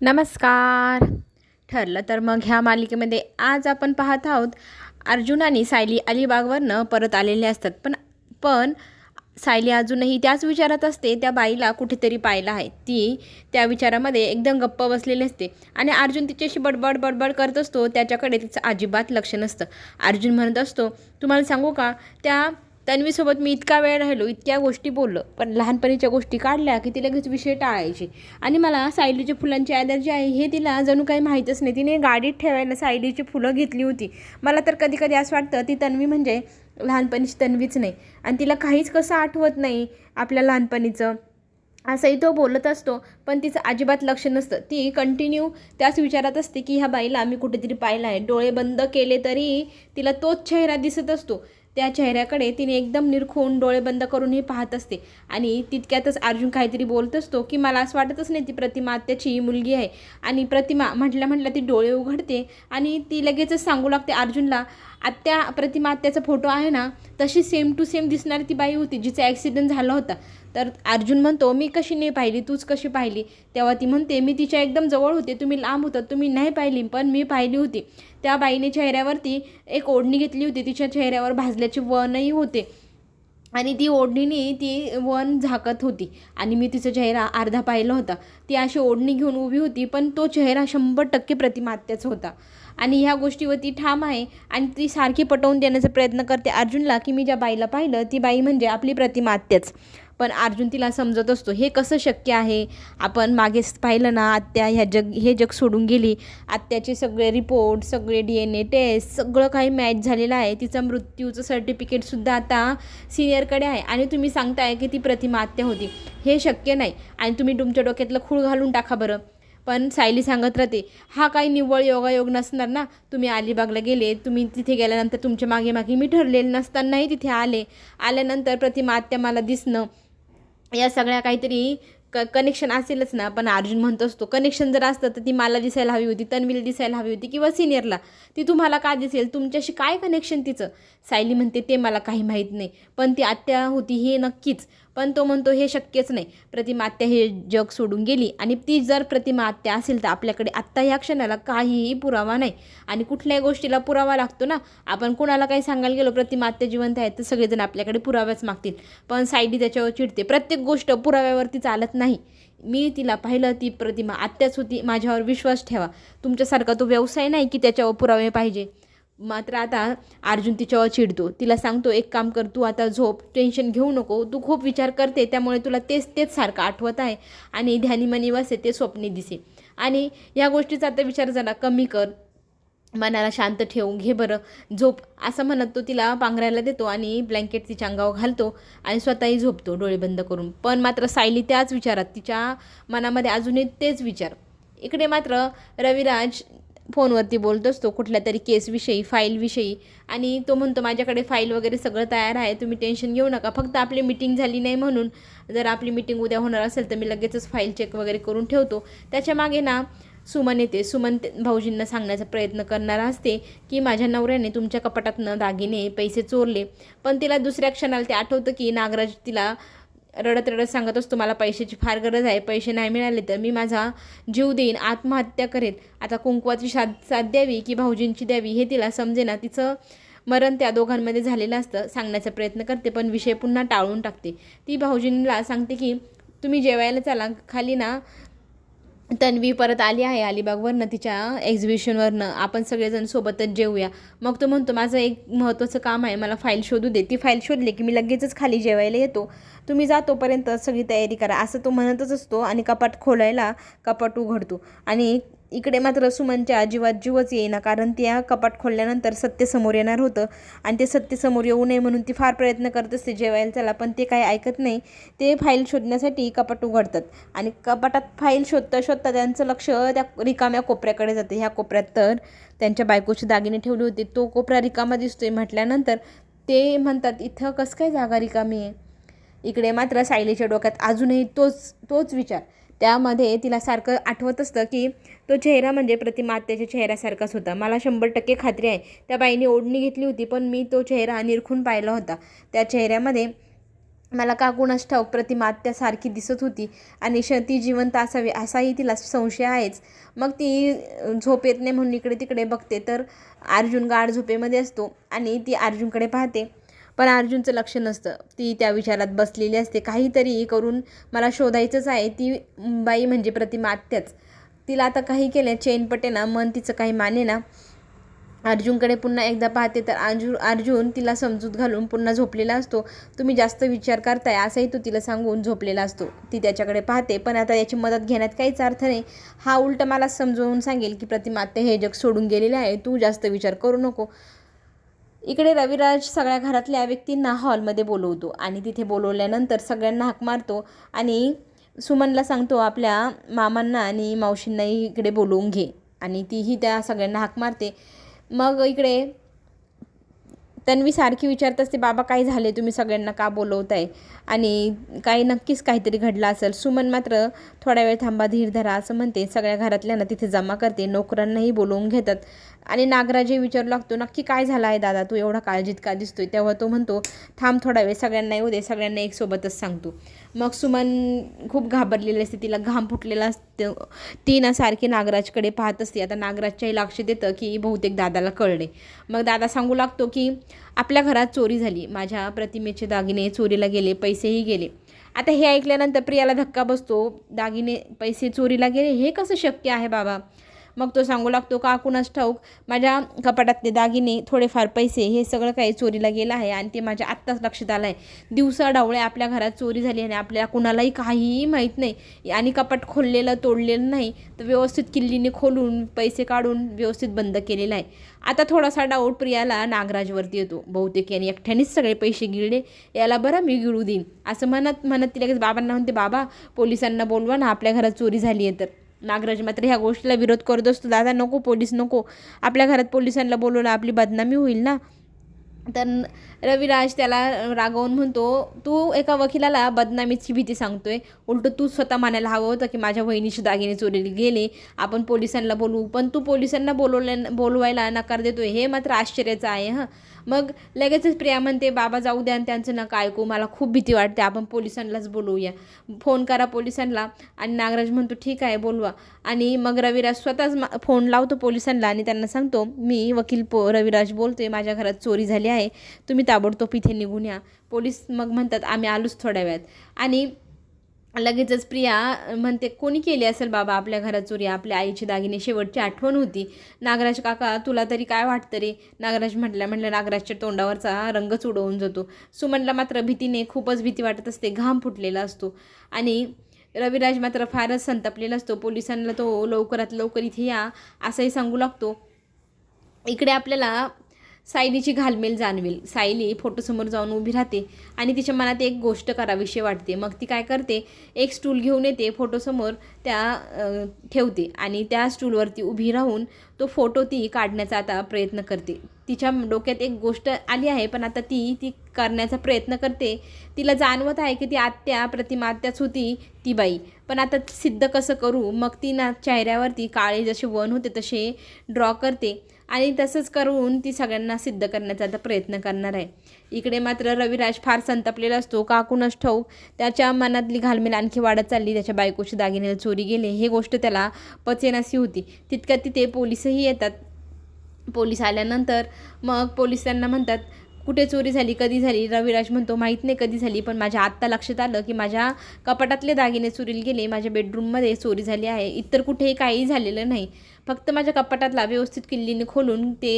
नमस्कार. ठरलं तर मग ह्या मालिकेमध्ये आज आपण पाहत आहोत अर्जुन आणि सायली अलिबागवरनं परत आलेले असतात. पण पण सायली अजूनही त्याच विचारात असते त्या बाईला कुठेतरी पाहिलं आहे. ती त्या विचारामध्ये एकदम गप्प बसलेली असते आणि अर्जुन तिच्याशी बडबड बडबड करत असतो. त्याच्याकडे तिचं अजिबात लक्ष नसतं. अर्जुन म्हणत असतो तुम्हाला सांगू का? त्या तन्वीसोबत मी इतका वेळ राहिलो इतक्या गोष्टी बोललो पण लहानपणीच्या गोष्टी काढल्या की ती लगेच विषय टाळायची. आणि मला सायलीच्या फुलांची ॲलर्जी आहे हे तिला जणू काही माहीतच नाही. तिने गाडीत ठेवायला सायलीची फुलं घेतली होती. मला तर कधी कधी असं वाटतं ती तन्वी म्हणजे लहानपणीची तन्वीच नाही. आणि तिला काहीच कसं आठवत नाही आपल्या लहानपणीचं. असंही तो बोलत असतो पण तिचं अजिबात लक्ष नसतं. ती कंटिन्यू त्याच विचारात असते की ह्या बाईला मी कुठेतरी पाहिलं आहे. डोळे बंद केले तरी तिला तोच चेहरा दिसत असतो. त्या चेहऱ्याकडे तिने एकदम निरखून डोळे बंद करूनही पाहत असते. आणि तितक्यातच अर्जुन काहीतरी बोलत असतो की मला असं वाटतच नाही ती प्रतिमा आत्याची मुलगी आहे. आणि प्रतिमा म्हटल्या म्हटल्या ती डोळे उघडते आणि ती लगेचच सांगू लागते अर्जुनला आत्या प्रतिमा आत्याचा फोटो आहे ना तशी सेम टू सेम दिसणारी ती बाई होती जिचा ॲक्सिडेंट झाला होता. तर अर्जुन म्हणतो मी कशी नाही पाहिली तूच कशी पाहिली? तेव्हा ती म्हणते मी तिच्या एकदम जवळ होते तुम्ही लांब होतात तुम्ही नाही पाहिली पण मी पाहिली होती. त्या बाईने चेहऱ्यावरती एक ओढणी घेतली होती. तिच्या चेहऱ्यावर भाजल्याचे वनही होते. आणि ती ओढणीने ती वन झाकत होती. आणि मी तिचा चेहरा अर्धा पाहिला होता. ती अशी ओढणी घेऊन उभी होती पण तो चेहरा शंभर टक्के प्रतिमात्याचा होता. आणि ह्या गोष्टीवर ती ठाम आहे आणि ती सारखी पटवून देण्याचा प्रयत्न करते अर्जुनला की मी ज्या बाईला पाहिलं ती बाई म्हणजे आपली प्रतिमात्याच. पण अर्जुन तिला समजत असतो हे कसं शक्य आहे? आपण मागेच पाहिलं ना आत्या ह्या जग हे जग सोडून गेली. आत्याचे सगळे रिपोर्ट सगळे डी एन ए टेस्ट सगळं काही मॅच झालेलं आहे. तिचं मृत्यूचं सर्टिफिकेटसुद्धा आता सिनियरकडे आहे. आणि तुम्ही सांगताय की ती प्रतिमा आत्या होती. हे शक्य नाही. आणि तुम्ही तुमच्या डोक्यातलं खूळ घालून टाका बरं. पण सायली सांगत राहते हा काही निव्वळ योगायोग नसणार ना. तुम्ही अलिबागला गेले तुम्ही तिथे गेल्यानंतर तुमच्या मागे मागे मी ठरलेलं नसतानाही तिथे आले. आल्यानंतर प्रतिमा आत्या मला दिसणं या सगळ्या काहीतरी क कनेक्शन असेलच ना. पण अर्जुन म्हणतो असतो कनेक्शन जर असतं तर ती मला दिसायला हवी होती तन्वीला दिसायला हवी होती किंवा सिनियरला ती तुम्हाला का दिसेल? तुमच्याशी काय कनेक्शन तिचं? सायली म्हणते ते मला काही माहीत नाही. पण ती आत्या होती हे नक्कीच. पण तो म्हणतो हे शक्यच नाही. प्रतिमा आत्या हे जग सोडून गेली आणि ती जर प्रतिमा आत्या असेल तर आपल्याकडे आत्ता ह्या क्षणाला काहीही पुरावा नाही. आणि कुठल्याही गोष्टीला पुरावा लागतो ना आपण कुणाला काही सांगायला गेलो प्रतिमा आत्या जिवंत आहेत तर सगळेजण आपल्याकडे पुराव्याच मागतील. पण सायडी त्याच्यावर चिडते. प्रत्येक गोष्ट पुराव्यावरती चालत नाही. मी तिला पाहिलं ती प्रतिमा आत्याच होती. माझ्यावर विश्वास ठेवा. तुमच्यासारखा तो व्यवसाय नाही की त्याच्यावर पुरावे पाहिजे. मात्र आता अर्जुन तिच्यावर चिडतो. तिला सांगतो एक काम कर तू आता झोप टेन्शन घेऊ नको. तू खूप विचार करते त्यामुळे तुला तेच तेच सारखं आठवत आहे. आणि ध्यानीमनी वसे ते स्वप्ने दिसे. आणि या गोष्टीचा आता विचार जरा कमी कर. मनाला शांत ठेवून घे बरं. झोप असं म्हणत तो तिला पांघरायला देतो आणि ब्लँकेट तिच्या अंगावर घालतो आणि स्वतःही झोपतो डोळे बंद करून. पण मात्र सायली त्याच विचारात. तिच्या मनामध्ये अजूनही तेच विचार. इकडे मात्र रविराज फोनवरती बोलत असतो कुठल्या तरी केसविषयी फाईलविषयी. आणि तो म्हणतो माझ्याकडे फाईल वगैरे सगळं तयार आहे तुम्ही टेन्शन घेऊ नका. फक्त आपली मिटिंग झाली नाही म्हणून जर आपली मिटिंग उद्या होणार असेल तर मी लगेचच फाईल चेक वगैरे करून ठेवतो. त्याच्यामागे ना सुमन येते. सुमन भाऊजींना सांगण्याचा प्रयत्न करणार असते की माझ्या नवऱ्याने तुमच्या कपाटातनं दागिने पैसे चोरले. पण तिला दुसऱ्या क्षणाला ते आठवतं की नागराज तिला रडत रडत सांगत असतो मला पैशाची फार गरज आहे पैसे नाही मिळाले तर मी माझा जीव देईन आत्महत्या करेन. आता कुंकवाची साथ साथ द्यावी की भाऊजींची द्यावी हे तिला समजेना. तिचं मरण त्या दोघांमध्ये झालेलं असतं सांगण्याचा प्रयत्न करते पण विषय पुन्हा टाळून टाकते. ती भाऊजींना सांगते की तुम्ही जेवायला चला खाली ना तन्वी परत आली आहे अलिबागवरनं तिच्या एक्झिबिशनवरनं आपण सगळेजण सोबतच जेवूया मग तो म्हणतो माझं एक महत्त्वाचं काम आहे मला फाईल शोधू दे. ती फाईल शोधली की मी लगेचच खाली जेवायला येतो. तुम्ही जा तोपर्यंत सगळी तयारी करा. असं तो म्हणतच असतो आणि कपाट खोलायला कपाट उघडतो. आणि इकडे मात्र सुमनच्या अजिबात जीवच येईना कारण त्या कपाट खोलल्यानंतर सत्य समोर येणार होतं. आणि ते सत्य समोर येऊ नये म्हणून ती फार प्रयत्न करत असते जेवायला त्याला पण ते काही ऐकत नाही. ते फाईल शोधण्यासाठी कपाट उघडतात. आणि कपाटात फाईल शोधता शोधता त्यांचं लक्ष त्या रिकाम्या कोपऱ्याकडे जाते. ह्या कोपऱ्यात तर त्यांच्या बायकोचे दागिने ठेवले होते. तो कोपरा रिकामा दिसतोय म्हटल्यानंतर ते म्हणतात इथं कसं काय जागा रिकामी आहे? इकडे मात्र सायलीच्या डोक्यात अजूनही तोच तोच विचार. त्यामध्ये तिला सारखं आठवत असतं की तो चेहरा म्हणजे प्रतिमात्याच्या चेहऱ्यासारखाच होता. मला शंभर टक्के खात्री आहे. त्या बाईने ओढणी घेतली होती पण मी तो चेहरा निरखून पाहिला होता. त्या चेहऱ्यामध्ये मला का कुणास ठाऊक प्रतिमात्यासारखी दिसत होती आणि श ती जिवंत असावी असाही तिला संशय आहेच. मग ती झोप येत नाही म्हणून इकडे तिकडे बघते तर अर्जुन गाढ झोपेमध्ये असतो आणि ती अर्जुनकडे पाहते. पण अर्जुनचं लक्ष नसतं. ती त्या विचारात बसलेली असते. काहीतरी करून मला शोधायचंच आहे. ती बाई म्हणजे प्रतिमा आत्याच. तिला आता काही केलं चेन पटे ना मन तिचं काही माने ना. अर्जुनकडे पुन्हा एकदा पाहते तर अर्जुन अर्जुन तिला समजूत घालून पुन्हा झोपलेला असतो. तुम्ही जास्त विचार करताय असंही तो तिला सांगून झोपलेला असतो. ती त्याच्याकडे पाहते पण आता याची मदत घेण्यात काहीच अर्थ नाही. हा उलट मला समजवून सांगेल की प्रतिमा आत्ता हे जग सोडून गेलेले आहे. तू जास्त विचार करू नको. इकडे रविराज सगळ्या घरातल्या व्यक्तींना हॉलमध्ये बोलवतो आणि तिथे बोलवल्यानंतर सगळ्यांना हाक मारतो आणि सुमनला सांगतो आपल्या मामांना आणि मावशींनाही इकडे बोलवून घे. आणि तीही त्या सगळ्यांना हाक मारते. मग इकडे तन्वी सारखी विचारत असते बाबा काय झाले तुम्ही सगळ्यांना का बोलवताय? आणि काही नक्कीच काहीतरी घडलं असेल. सुमन मात्र थोड्या वेळ थांबा धीर धरा असं म्हणते. सगळ्या घरातल्यांना तिथे जमा करते नोकरांनाही बोलवून घेतात. आणि नागराजही विचारू लागतो नक्की काय झालं आहे दादा? तू एवढा काळजीत का दिसतोय? तेव्हा तो म्हणतो थांब थोडा वेळ सगळ्यांना येऊ दे सगळ्यांना एक सोबतच सांगतो. मग सुमन खूप घाबरलेली असते तिला घाम फुटलेला असतो. ती ना सारखी नागराजकडे पाहत असते. आता नागराजच्याही लक्ष देतं की बहुतेक दादाला कळले मग दादा सांगू लागतो की आपल्या घरात चोरी झाली. माझ्या प्रतिमेचे दागिने चोरीला गेले पैसेही गेले. आता हे ऐकल्यानंतर प्रियाला धक्का बसतो. दागिने पैसे चोरीला गेले हे कसं शक्य आहे बाबा? मग तो सांगू लागतो का कुणास ठाऊक माझ्या कपाटातले दागिने थोडेफार पैसे हे सगळं काही चोरीला गेलं आहे आणि ते माझ्या आत्ताच लक्षात आलं आहे दिवसा डावळे आपल्या घरात चोरी झाली आणि आपल्या कुणालाही काहीही माहीत नाही. आणि कपाट खोललेलं तोडलेलं नाही तर व्यवस्थित किल्लीने खोलून पैसे काढून व्यवस्थित बंद केलेलं आहे. आता थोडासा डाऊट प्रियाला नागराजवरती येतो. बहुतेक यांनी एकट्यानेच सगळे पैसे गिळले याला बरं मी गिळू देईन. असं म्हणत म्हणत ती लगेच बाबांना म्हणते बाबा पोलिसांना बोलवा ना आपल्या घरात चोरी झाली आहे तर. नागराज मात्र ह्या गोष्टीला विरोध करत असतो. दादा नको पोलीस नको. आपल्या घरात पोलिसांना बोलवलं आपली बदनामी होईल ना? तर रविराज त्याला रागवून म्हणतो तू एका वकिलाला बदनामीची भीती सांगतोय. उलट तू स्वतः मानायला हवं होतं की माझ्या वहिनीचे दागिने चोरीला गेले. आपण पोलिसांना बोलवू. पण तू पोलिसांना बोलवल्या बोलवायला नकार देतोय. हे मात्र आश्चर्याचं आहे हं. मग लगेचच प्रिया म्हणते बाबा जाऊ द्या आणि त्यांचं नका ऐकू मला खूप भीती वाटते आपण पोलिसांनाच बोलवूया फोन करा पोलिसांना. आणि नागराज म्हणतो ठीक आहे बोलवा. आणि मग रविराज स्वतःच फोन लावतो पोलिसांना आणि त्यांना सांगतो मी वकील पो रविराज बोलतोय माझ्या घरात चोरी झाली आहे तुम्ही ताबडतोब इथे निघून या. पोलीस मग म्हणतात आम्ही आलोच थोड्या वेळात. आणि लगेचच प्रिया म्हणते कोणी केली असेल बाबा आपल्या घरात चोरी? आपल्या आईचे दागिने शेवटची आठवण होती. नागराज काका तुला तरी काय वाटतं रे? नागराज म्हटल्या म्हटलं नागराजच्या तोंडावरचा रंगच उडवून जातो. सुमनला मात्र भीतीने खूपच भीती वाटत असते घाम फुटलेला असतो. आणि रविराज मात्र फारच संतापलेला असतो. पोलिसांना तो लवकरात लवकर इथे या असंही सांगू लागतो. इकडे आपल्याला सायलीची घालमेल जाणवेल. सायली फोटोसमोर जाऊन उभी राहते आणि तिच्या मनात एक गोष्ट करावीशी वाटते. मग ती काय करते? एक स्टूल घेऊन येते फोटोसमोर त्या ठेवते आणि त्या स्टूलवरती उभी राहून तो फोटो ती काढण्याचा आता प्रयत्न करते. तिच्या डोक्यात एक गोष्ट आली आहे पण आता ती ती करण्याचा प्रयत्न करते. तिला जाणवत आहे की ती आत्या प्रतिमा आत्याच होती ती बाई. पण आता सिद्ध कसं करू? मग ती ना चेहऱ्यावरती काळे जसे वन होते तसे ड्रॉ करते. आणि तसंच करून ती सगळ्यांना सिद्ध करण्याचा आता प्रयत्न करणार आहे. इकडे मात्र रविराज फार संतापलेला असतो. काकूनच ठाऊक त्याच्या मनातली घालमेल आणखी वाढत चालली. त्याच्या बायकोची दागिने चोरी गेले. हे गोष्ट त्याला पचेनाशी होती. तितक्यात तिथे पोलिसही येतात. पोलीस आल्यानंतर मग पोलीस त्यांना म्हणतात कुठे चोरी झाली? कधी झाली? रविराज म्हणतो माहीत नाही कधी झाली पण माझ्या आत्ता लक्षात आलं की माझ्या कपाटातले दागिने चोरीला गेले. माझ्या बेडरूममध्ये चोरी झाली आहे. इतर कुठेही काही झालेलं नाही. फक्त माझ्या कपाटातला व्यवस्थित किल्लीने खोलून ते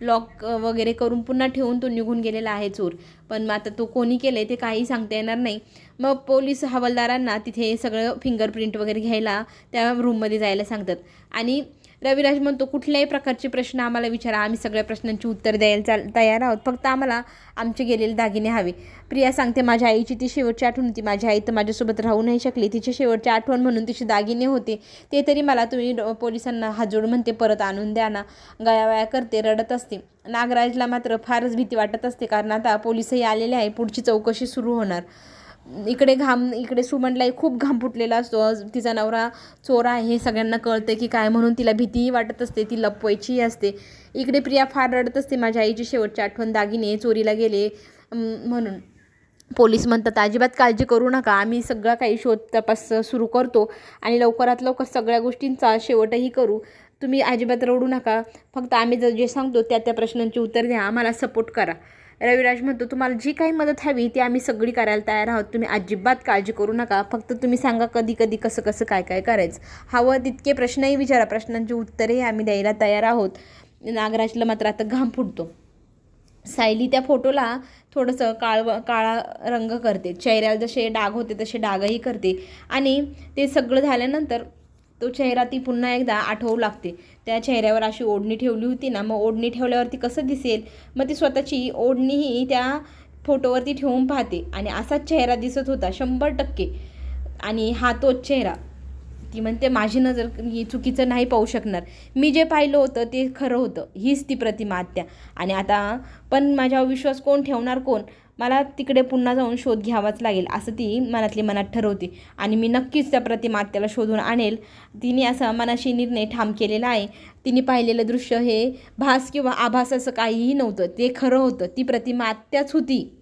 लॉक वगैरे करून पुन्हा ठेवून तो निघून गेलेला आहे चोर. पण मग आता तो कोणी केलं आहे ते काही सांगता येणार नाही. मग पोलीस हवालदारांना तिथे सगळं फिंगरप्रिंट वगैरे घ्यायला त्या रूममध्ये जायला सांगतात. आणि रविराज म्हणतो कुठल्याही प्रकारचे प्रश्न आम्हाला विचारा. आम्ही सगळ्या प्रश्नांची उत्तर द्यायला चाल तयार आहोत. फक्त आम्हाला आमचे गेलेले दागिने हवे. प्रिया सांगते माझ्या आईची ती शेवटची आठवण होती. माझी आई तर माझ्यासोबत राहू नाही शकली. तिची शेवटची आठवण म्हणून तिचे दागिने होते. ते तरी मला तुम्ही पोलिसांना हाजोड म्हणते परत आणून द्या ना. गयावया करते रडत असते. नागराजला मात्र फारच भीती वाटत असते कारण आता पोलिसही आलेले आहे. पुढची चौकशी सुरू होणार. इकडे घाम इकडे सुमनलाही खूप घाम फुटलेला असतो. तिचा नवरा चोर आहे हे सगळ्यांना कळतं की काय म्हणून तिला भीतीही वाटत असते. ती लपवायचीही असते. इकडे प्रिया फार रडत असते माझ्या आईची शेवटची आठवण दागिने चोरीला गेले म्हणून. पोलीस म्हणतात अजिबात काळजी करू नका आम्ही सगळा काही शोध तपास सुरू करतो आणि लवकरात लवकर सगळ्या गोष्टींचा शेवटही करू. तुम्ही अजिबात रडू नका फक्त आम्ही जर जे सांगतो त्या त्या प्रश्नांची उत्तर द्या आम्हाला सपोर्ट करा. रविराज म्हणतो तुम्हाला जी काही मदत हवी ती आम्ही सगळी करायला तयार आहोत. तुम्ही अजिबात काळजी करू नका फक्त तुम्ही सांगा कधी कधी कसं कसं काय काय करायचं. हवं तितके प्रश्नही विचारा प्रश्नांची उत्तरही आम्ही द्यायला तयार आहोत. नागराजला मात्र आता घाम फुटतो. सायली त्या फोटोला थोडंसं काळ काळा रंग करते. चेहऱ्याला जसे डाग होते तसे डागही करते. आणि ते सगळं झाल्यानंतर तो चेहरा ती पुन्हा एकदा आठवू लागते. त्या चेहऱ्यावर अशी ओढणी ठेवली होती ना मग ओढणी ठेवल्यावरती कसं दिसेल? मग ती स्वतःची ओढणीही त्या फोटोवरती ठेवून पाहते. आणि असाच चेहरा दिसत होता शंभर टक्के. आणि हा तोच चेहरा. ती म्हणते माझी नजर ही चुकीचं नाही पाहू शकणार. मी जे पाहिलं होतं ते खरं होतं. हीच ती प्रतिमा आत्या आणि आता पण माझ्यावर विश्वास कोण ठेवणार कोण? मला तिकडे पुन्हा जाऊन शोध घ्यावाच लागेल असं ती मनातली मनात ठरवते. आणि मी नक्कीच त्या प्रतिमा आत्याला शोधून आणेल. तिने असा मनाशी निर्णय ठाम केलेला आहे. तिने पाहिलेलं दृश्य हे भास किंवा आभास असं काहीही नव्हतं. ते खरं होतं. ती प्रतिमा आत्याच होती.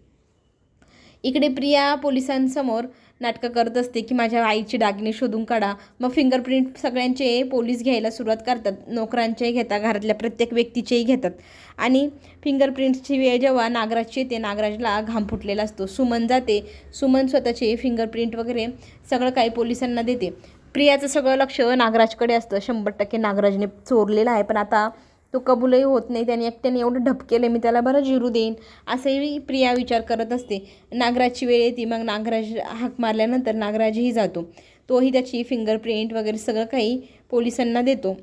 इकडे प्रिया पोलिसांसमोर नाटकं करत असते की माझ्या आईची दागिने शोधून काढा. मग फिंगरप्रिंट सगळ्यांचे पोलीस घ्यायला सुरुवात करतात. नोकरांचेही घेतात घरातल्या प्रत्येक व्यक्तीचेही घेतात. आणि फिंगरप्रिंट्सची वेळ जेव्हा नागराजची येते नागराजला घाम फुटलेला असतो. सुमन जाते. सुमन स्वतःचे फिंगरप्रिंट वगैरे सगळं काही पोलिसांना देते. प्रियाचं सगळं लक्ष नागराजकडे असतं. शंभर टक्के नागराजने चोरलेलं आहे. पण आता तो कबूलही होत नाही. त्याने एकट्याने एवढं ढपकेलं मी त्याला बरं जिरू देईन. असंही प्रिया विचार करत असते. नागराजची वेळ येते मग नागराज हाक मारल्यानंतर नागराजही जातो. तोही त्याची फिंगरप्रिंट वगैरे सगळं काही पोलिसांना देतो.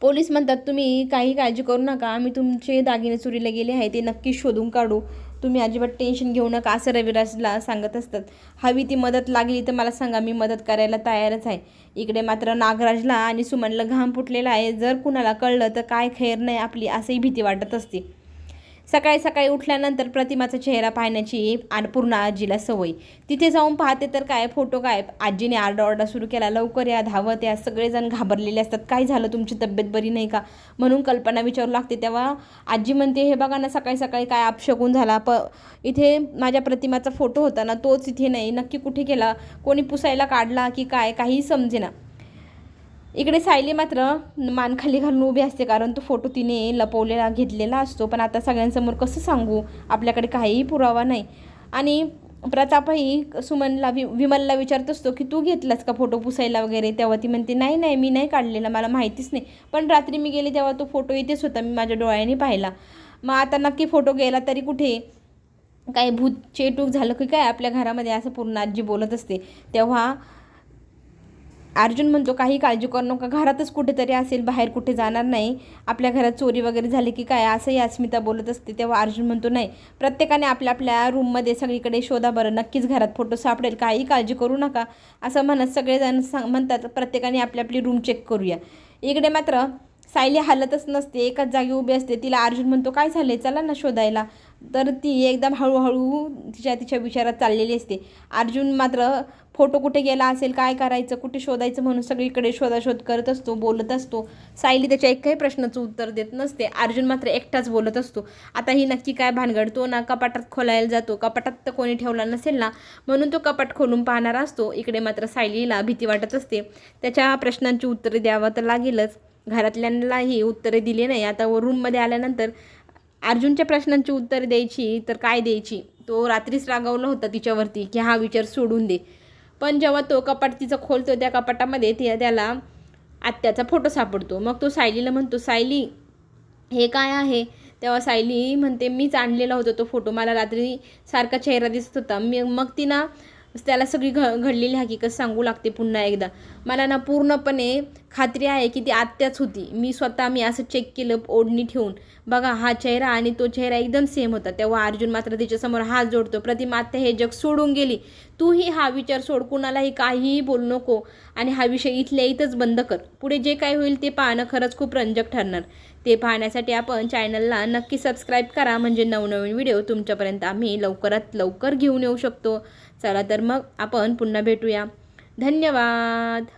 पोलीस म्हणतात तुम्ही काही काळजी करू नका आम्ही तुमचे दागिने चोरीला गेले आहे ते नक्की शोधून काढू. तुम्ही अजिबात टेन्शन घेऊ नका असं रविराजला सांगत असतात. हवी ती मदत लागली तर मला सांगा मी मदत करायला तयारच आहे. इकडे मात्र नागराजला आणि सुमनला घाम फुटलेला आहे. जर कुणाला कळलं तर काय खैर नाही आपली असंही भीती वाटत असते. सकाळी सकाळी उठल्यानंतर प्रतिमाचा चेहरा पाहण्याची पूर्ण आजीला सवय. तिथे जाऊन पाहते तर काय फोटो काय आजीने आरडाओरडा सुरू केला लवकर या धावत या. सगळेजण घाबरलेले असतात. काय झालं? तुमची तब्येत बरी नाही का? म्हणून कल्पना विचारू लागते. तेव्हा आजी म्हणते हे बघा ना सकाळी सकाळी काय अपशकून झाला. प इथे माझ्या प्रतिमाचा फोटो होता ना तोच इथे नाही. नक्की कुठे गेला? कोणी पुसायला काढला की काय? काही समजेना. इकडे सायली मात्र मान खाली घालून उभी असते कारण तो फोटो तिने लपवलेला घेतलेला असतो. पण आता सगळ्यांसमोर कसं सांगू? आपल्याकडे काहीही पुरावा नाही. आणि प्रतापही सुमनला वि विमलला विचारत असतो की तू घेतलास का फोटो पुसायला वगैरे? तेव्हा ती म्हणते नाही नाही मी नाही काढलेला मला माहितीच नाही. पण रात्री मी गेले तेव्हा तो फोटो इथेच होता मी माझ्या डोळ्याने पाहिला. मग आता नक्की फोटो गेला तरी कुठे? काही भूत चेटूक झालं की काय? आपल्या घरामध्ये असं पूर्ण आजी बोलत असते. तेव्हा अर्जुन म्हणतो काही काळजी करू नका घरातच कुठेतरी असेल बाहेर कुठे जाणार नाही. आपल्या घरात चोरी वगैरे झाली की काय? असंही अस्मिता बोलत असते. तेव्हा अर्जुन म्हणतो नाही प्रत्येकाने आपल्या आपल्या रूममध्ये सगळीकडे शोधा बरं. नक्कीच घरात फोटो सापडेल. काही काळजी करू नका. असं म्हणत सगळेजण सांग म्हणतात प्रत्येकाने आपली आपली रूम चेक करूया. इकडे मात्र सायली हालतच नसते. एकाच जागी उभी असते. तिला अर्जुन म्हणतो काय झाले चला ना शोधायला. तर ती एकदम हळूहळू तिच्या तिच्या विचारात चाललेली असते. अर्जुन मात्र फोटो कुठे गेला असेल काय करायचं कुठे शोधायचं म्हणून सगळीकडे शोधाशोध करत असतो बोलत असतो. सायली त्याच्या एकही प्रश्नाचं उत्तर देत नसते. अर्जुन मात्र एकटाच बोलत असतो. आता ही नक्की काय भानगड? तो ना कपाटात खोलायला जातो. कपाटात तर कोणी ठेवला नसेल ना? म्हणून तो कपाट खोलून पाहणार असतो. इकडे मात्र सायलीला भीती वाटत असते. त्याच्या प्रश्नांची उत्तरे द्यावं तर लागेलच. घरातल्यांनाही उत्तरे दिली नाही. आता रूममध्ये आल्यानंतर अर्जुनच्या प्रश्नांची उत्तरे द्यायची तर काय द्यायची? तो रात्रीच रागावला होता तिच्यावरती की हा विचार सोडून दे. पण जेव्हा तो कपाट तिचं खोलतो त्या कपाटामध्ये ते त्याला आत्याचा फोटो सापडतो. मग तो सायलीला म्हणतो सायली हे काय आहे? तेव्हा सायली म्हणते मीच आणलेला होता तो फोटो मला रात्री सारखा चेहरा दिसत होता. मी मग तिनं त्याला सगळी घ घडलेली हकीकत सांगू लागते पुन्हा एकदा. मला ना पूर्णपणे खात्री आहे की ती आत्याच होती. मी स्वतः मी असं चेक केलं ओढणी ठेवून. बघा हा चेहरा आणि तो चेहरा एकदम सेम होता. तेव्हा अर्जुन मात्र तिच्यासमोर हात जोडतो. प्रतिमा आत्या हे जग सोडून गेली. तूही हा विचार सोड. कुणालाही काहीही बोलू नको आणि हा विषय इथल्या इथंच बंद कर. पुढे जे काय होईल ते पाहणं खरंच खूप रंजक ठरणार. ते पाहण्यासाठी आपण चॅनलला नक्की सबस्क्राईब करा. म्हणजे नवनवीन व्हिडिओ तुमच्यापर्यंत आम्ही लवकरात लवकर घेऊन येऊ शकतो. चला तर मग आपण पुन्हा भेटूया. धन्यवाद.